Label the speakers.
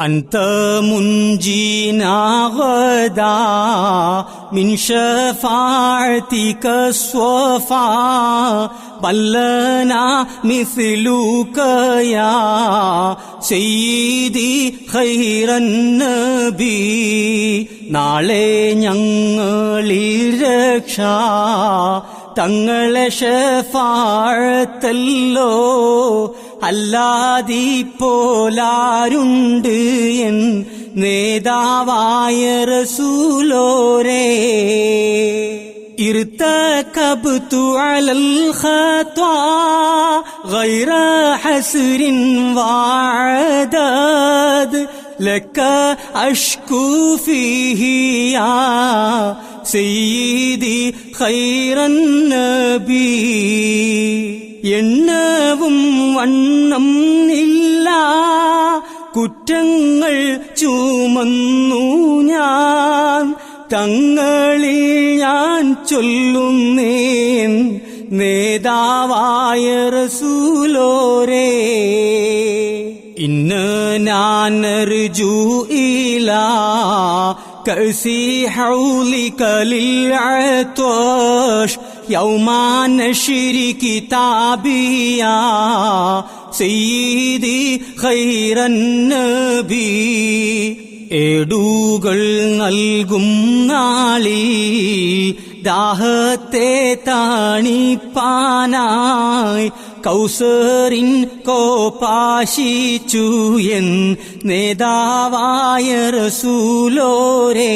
Speaker 1: أنت منجينا غدا من شفاعتك الصفا بل لنا مثلك يا سيدي خير النبي നാളെ ഞങ്ങളിൽ രക്ഷ തങ്ങളെ ഷഫാഴത്തല്ലോ അല്ലാതി പോലാരുണ്ട് എൻ നേതാവായ റസൂലോരേ ارتكبت على الخطا غير حسر وعداد لك أشكو فيه يا செய்தி ஹைரநபி എണ്ണവും വണ്ണം ഇല്ല. കുറ്റങ്ങൾ ചുമന്നു ഞാൻ. തങ്ങളിൽ ഞാൻ ചൊല്ലുന്നേൻ നേതാവായ റസൂലോരേ. ഇന്ന ഞാൻ ഇലാ كأسي حولك للعطش يوم نشر كتابي يا سيدي خير النبي ഏടുകൾ നൽകും നാളിൽ ദാഹത്തെ താണിപ്പാനായി കൗസറിൻ കോപാശിച്ചു എൻ നേതാവായ റസൂലോരേ.